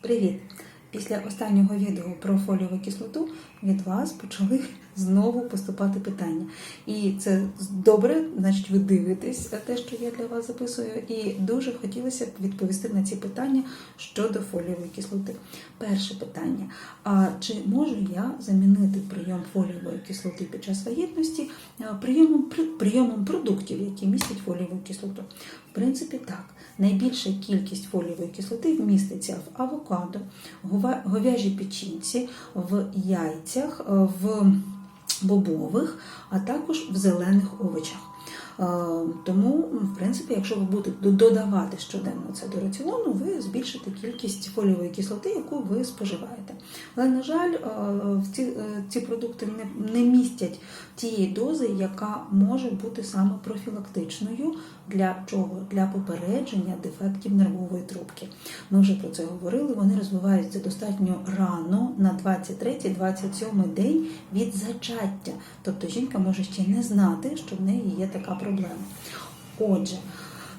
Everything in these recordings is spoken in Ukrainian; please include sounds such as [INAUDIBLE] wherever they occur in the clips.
Привіт! Після останнього відео про фоліову кислоту від вас почали знову поступати питання. І це добре, значить, ви дивитесь те, що я для вас записую, і дуже хотілося б відповісти на ці питання щодо фоліової кислоти. Перше питання: а чи можу я замінити прийом фоліової кислоти під час вагітності прийомом, прийомом продуктів, які містять фоліову кислоту? В принципі, так. Найбільша кількість фолієвої кислоти вміститься в авокадо, говяжій печінці, в яйцях, е, в бобових, а також в зелених овочах. Е, Тому, в принципі, якщо ви будете додавати щоденно це до раціону, ви збільшите кількість фолієвої кислоти, яку ви споживаєте. Але, на жаль, е, ці, е, ці продукти не, не містять тієї дози, яка може бути саме профілактичною для чого? Для попередження дефектів нервової трубки. Ми вже про це говорили. Вони розвиваються достатньо рано, на 23-27 день від зачаття. Тобто жінка може ще не знати, що в неї є така проблема. Отже,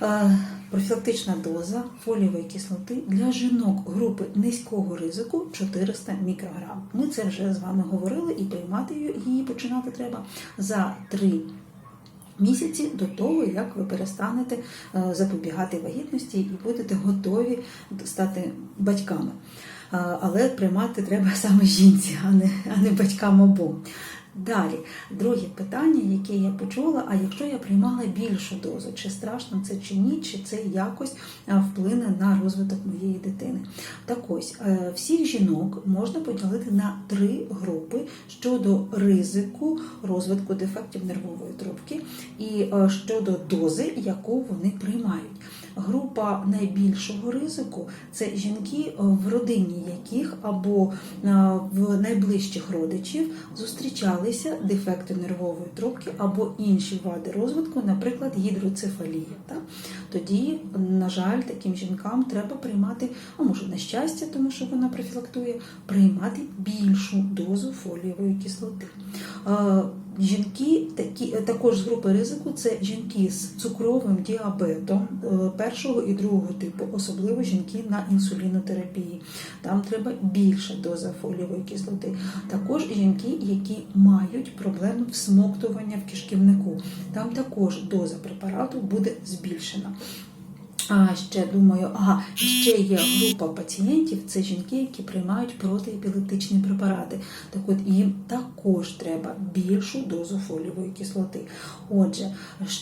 е, профілактична доза фолієвої кислоти для жінок групи низького ризику 400 мікрограм. Ми це вже з вами говорили, і приймати її- її починати треба за 3 місяці до того, як ви перестанете е, запобігати вагітності і будете готові стати батьками. Е, Але приймати треба [LAUGHS] саме жінці, а не, а не батькам обом. Далі, друге питання, яке я почула: а якщо я приймала більшу дозу, чи страшно це чи ні, чи це якось е, вплине на розвиток моєї дитини? Так ось, е, всіх жінок можна поділити на три групи щодо ризику розвитку дефектів нервової трубки і е, щодо дози, яку вони приймають. Група найбільшого ризику це жінки, е, в родині яких або е, в найближчих родичів зустрічалися дефекти нервової трубки або інші вади розвитку, наприклад, гідроцефалія. Тоді, на жаль, таким жінкам треба приймати, а може на щастя, тому що вона профілактує, приймати більшу дозу фолієвої кислоти. Жінки такі також з групи ризику це жінки з цукровим діабетом е, першого і другого типу, особливо жінки на інсулінотерапії. Там треба більша доза фолієвої кислоти. Також жінки, які мають проблеми всмоктування в кишківнику. Там також доза препарату буде збільшена. А ще думаю, ага, ще є група пацієнтів, це жінки, які приймають протиепілептичні препарати. Так от їм також треба більшу дозу фолієвої кислоти. Отже,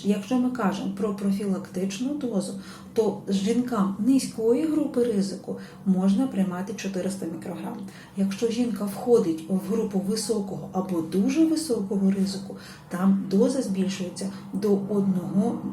якщо ми кажемо про профілактичну дозу, то жінкам низької групи ризику можна приймати 400 мікрограм. Якщо жінка входить в групу високого або дуже високого ризику, там доза збільшується до 1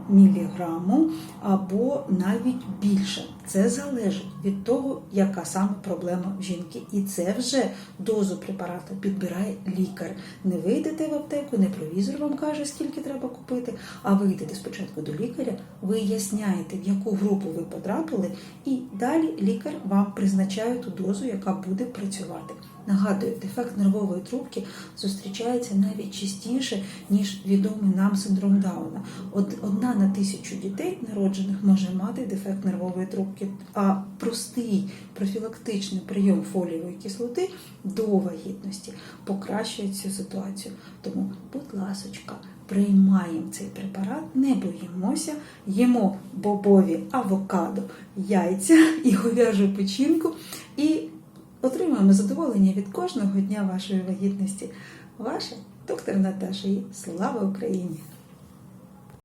міліграму або навіть більше. Це залежить від того, яка саме проблема в жінки. І це вже дозу препарату підбирає лікар. Не вийдете в аптеку, не провізор вам каже, скільки треба купити, а ви йдете спочатку до лікаря, виясняєте, в яку групу ви потрапили, і далі лікар вам призначає ту дозу, яка буде працювати. Нагадую, дефект нервової трубки зустрічається навіть частіше, ніж відомий нам синдром Дауна. Од- Одна на тисячу дітей народжених може мати дефект нервової трубки, а простий профілактичний прийом фолієвої кислоти до вагітності покращує цю ситуацію. Тому, будь ласочка, приймаємо цей препарат, не боїмося, їмо бобові авокадо, яйця [LAUGHS] і говяжу печінку і отримуємо задоволення від кожного дня вашої вагітності. Ваша доктор Наташа і слава Україні!